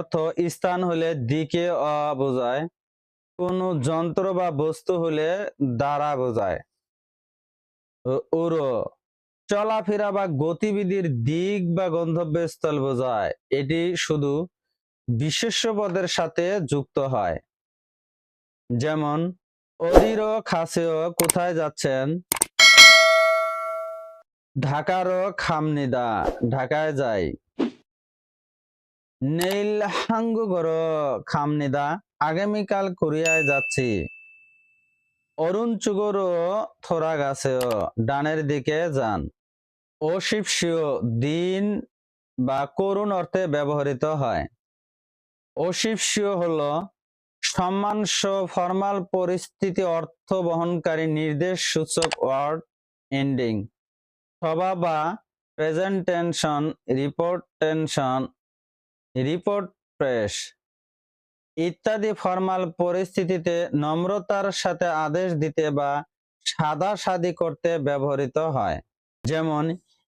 অর্থ স্থান হলে দিকে বোঝায় কোনো যন্ত্র বা বস্তু হলে দ্বারা বোঝায়। উ- উড়ো চলাফেরা বা গতিবিধির দিক বা গন্তব্যস্থল বোঝায়। এটি শুধু বিশেষ্য পদের সাথে যুক্ত হয়। যেমন অরিরো খাসেও কোথায় যাচ্ছেন? ঢাকারও খামনিদা, ঢাকায় যাই। নেইল হাঙ্গুগর খামনিদা, আগামীকাল কোরিয়ায় যাচ্ছি। অরুণ চুগরো থোরা গাছেও ডানের দিকে যান। অশিপসিও দিন বা করুণ অর্থে ব্যবহৃত হয়। অশিপসিও হলো সম্মানস ফর্মাল পরিস্থিতি অর্থ বহনকারী নির্দেশ সূচক ওয়ার্ড এন্ডিং। সভা বা presentation report tension report press ইত্যাদি ফর্মাল পরিস্থিতিতে নম্রতার সাথে আদেশ দিতে বা সাদা সাদি করতে ব্যবহৃত হয়। যেমন,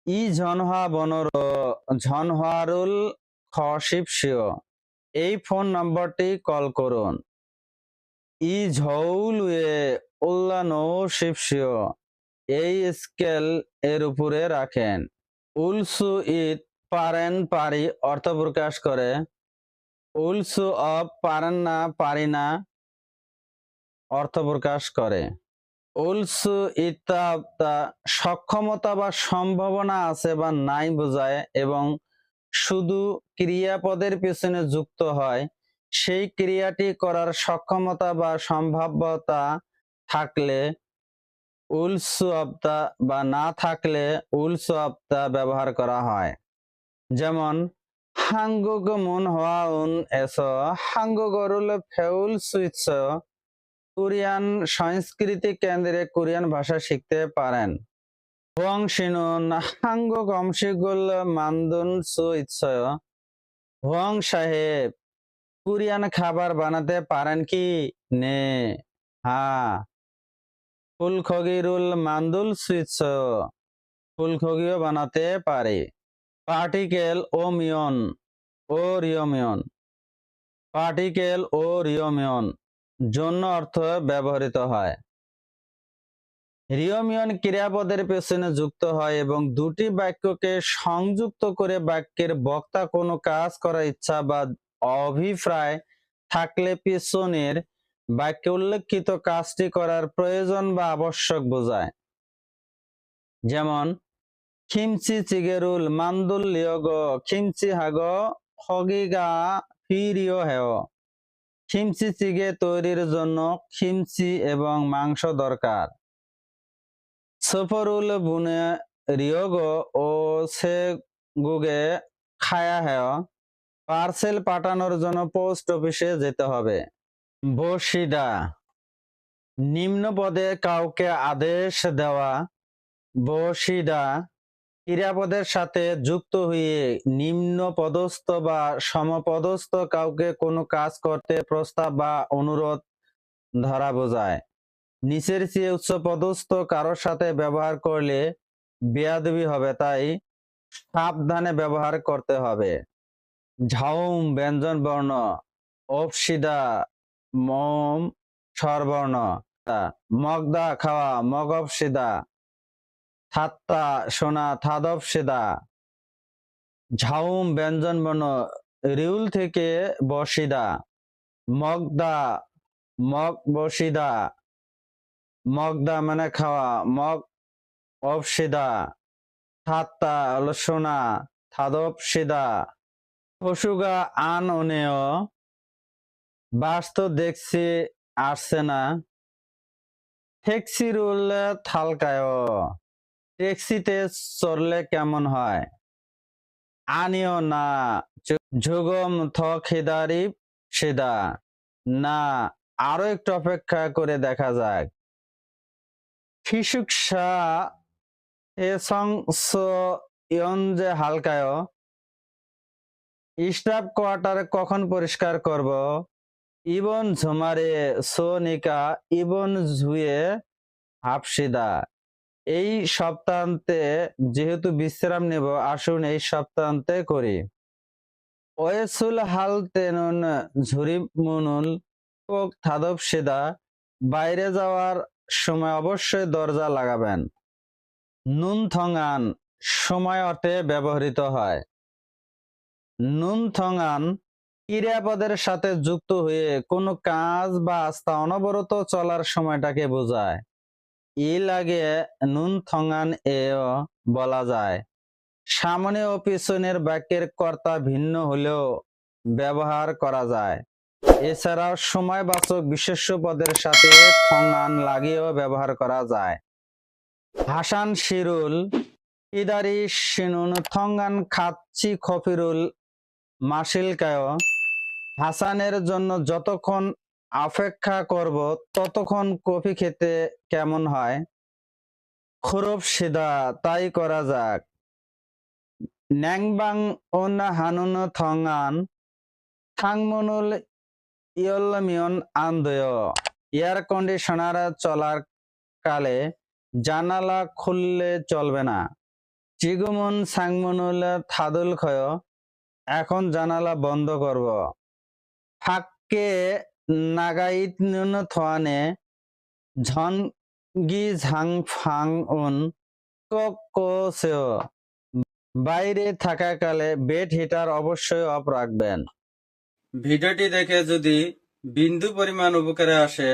ই ঝনহা বনর ঝনহারুল খশিপসিও এই ফোন নম্বরটি কল করুন। ই ঝৌলুয়ে উল্লানো শিপসিও এই স্কেল এর উপরে রাখেন। উলসু ইত পারেন পারি, অর্থ প্রকাশ করে। উলসু অফ পারেন না, পারি না, অর্থ প্রকাশ করে। উলসু ইত্তা সক্ষমতা বা সম্ভাবনা আছে বা নাই বোঝায় এবং শুধু ক্রিয়াপদের পিছনে যুক্ত হয়। সেই ক্রিয়াটি করার সক্ষমতা বা সম্ভাব্যতা থাকলে উলসু অব্দা বা না থাকলে উলসু অব্দা ব্যবহার করা হয়। যেমন, হাঙ্গুগ মুন হওয়া উন এস হাঙ্গুগরুল ফেউল সুইৎস কোরিয়ান সংস্কৃতি কেন্দ্রে কোরিয়ান ভাষা শিখতে পারেন। হুয়াং শিনুন হাঙ্গুগ অংশীগুল মান্দুন সুইৎস হুয়াং সাহেব, কোরিয়ান খাবার বানাতে পারেন কি নে? হা। ফুলখগিরুল মান্দুল সুইৎস ফুলখগিও বানাতে পারে। পার্টিকেল ও মিয়ন ও রিয়মিয়ন পার্টিকেল ও রিয়মিয়ন জন্য অর্থ ব্যবহৃত হয়। রিয়মিয়ন ক্রিয়াপদের পেছনে যুক্ত হয় এবং দুটি বাক্যকে সংযুক্ত করে বাক্যের বক্তা কোনো কাজ করার ইচ্ছা বা অভিপ্রায় থাকলে পেছনের বাক্যে উল্লেখিত কাজটি করার প্রয়োজন বা আবশ্যক বোঝায়। যেমন খিমচি চিগেরুল মান্দুল লিয়গ খিমচি হাগ হগিগা ফিরিও হেও খিমচি চিগে তৈরির জন্য খিমচি এবং মাংস দরকার সফরুল বুনে রিয়গ ও সে গুগে খায়া হেও পার্সেল পাঠানোর জন্য পোস্ট অফিসে যেতে হবে। বসিদা নিম্ন পদে কাউকে আদেশ দেওয়া বসিদা ক্রিয়াপদের সাথে যুক্ত হয়ে নিম্ন পদস্থ বা সমপদস্থ কাউকে কোনো কাজ করতে প্রস্তাব বা অনুরোধ ধরা বোঝায়। নিচের চেয়ে উচ্চ পদস্থ কারোর সাথে ব্যবহার করলে বেয়াদবি হবে, তাই সাবধানে ব্যবহার করতে হবে। ঝাউম, ব্যঞ্জন বর্ণ অপসিদা মম স্বরবর্ণ মগদা খাওয়া মগবসিদা থাত্তা, সোনা, থাদব, সেদা। ঝাউম, ব্যঞ্জন বর্ণ রিউল থেকে বসিদা। মগদা, মগ বসিদা। মগদা মানে খাওয়া, মগ অবসিদা থাত্তা সোনা, থাদব, সিদা। পশুগা আন অনেয় বাস তো দেখছি আসছে না। ট্যাক্সিরুল থালকায়। ট্যাক্সিতে চড়লে কেমন হয়? আনিও না। যুগম থ খেদারি সেদা। না, আরও একটু অপেক্ষা করে দেখা যাক। এ ইয়ঞ্জে হালকায়। স্টাফ কোয়ার্টার কখন পরিষ্কার করব? ইবন ঝুমারে সোনিকা ইবন ঝুয়ে, হাফসিদা। এই সপ্তাহান্তে যেহেতু বিশ্রাম নেব, আসুন এই সপ্তাহান্তে করি। ওয়েসুল হাল তেনুন ঝুরি মুনুল কক থাদব সেদা, বাইরে যাওয়ার সময় অবশ্যই দরজা লাগাবেন। নুন থঙান, সময় অর্থে ব্যবহৃত হয়। নুন থঙান, ক্রিয়াপদের সাথে যুক্ত হয়ে কোনো কাজ বা আস্থা অনবরত চলার সময়টাকে বোঝায়। ই লাগে নুন থঙান এও বলা যায়। সামনে ও পিছনের বাক্যের কর্তা ভিন্ন হলেও ব্যবহার করা যায়। এছাড়াও সময়বাচক বিশেষ্য পদের সাথে থঙান লাগিয়েও ব্যবহার করা যায়। হাসান শিরুল, ইদারি শিনুন থঙ্গান খাচ্ছি খফিরুল মাসিলকায় হাসানের জন্য যতক্ষণ অপেক্ষা করব ততক্ষণ কফি খেতে কেমন হয়? খুরব সিধা, তাই করা যাক। ন্যাংবাং ওন হানুন থঙ্গান থাংমনুল ইয়ল্লমিয়ন আন্দয়। এয়ার কন্ডিশনার চলার কালে জানালা খুললে চলবে না। চিগুমন সাংমনুল থাদুল খয়, এখন জানালা বন্ধ করব। ফাঁকে নাগাইত নুন থোয়ানে ঝন গি ঝাং ফাং উন বাইরে থাকাকালে বেড হিটার অবশ্যই অফ রাখবেন। ভিডিওটি দেখে যদি বিন্দু পরিমাণ উপকারে আসে,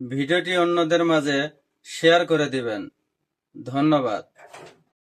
ভিডিওটি অন্যদের মাঝে শেয়ার করে দিবেন। ধন্যবাদ।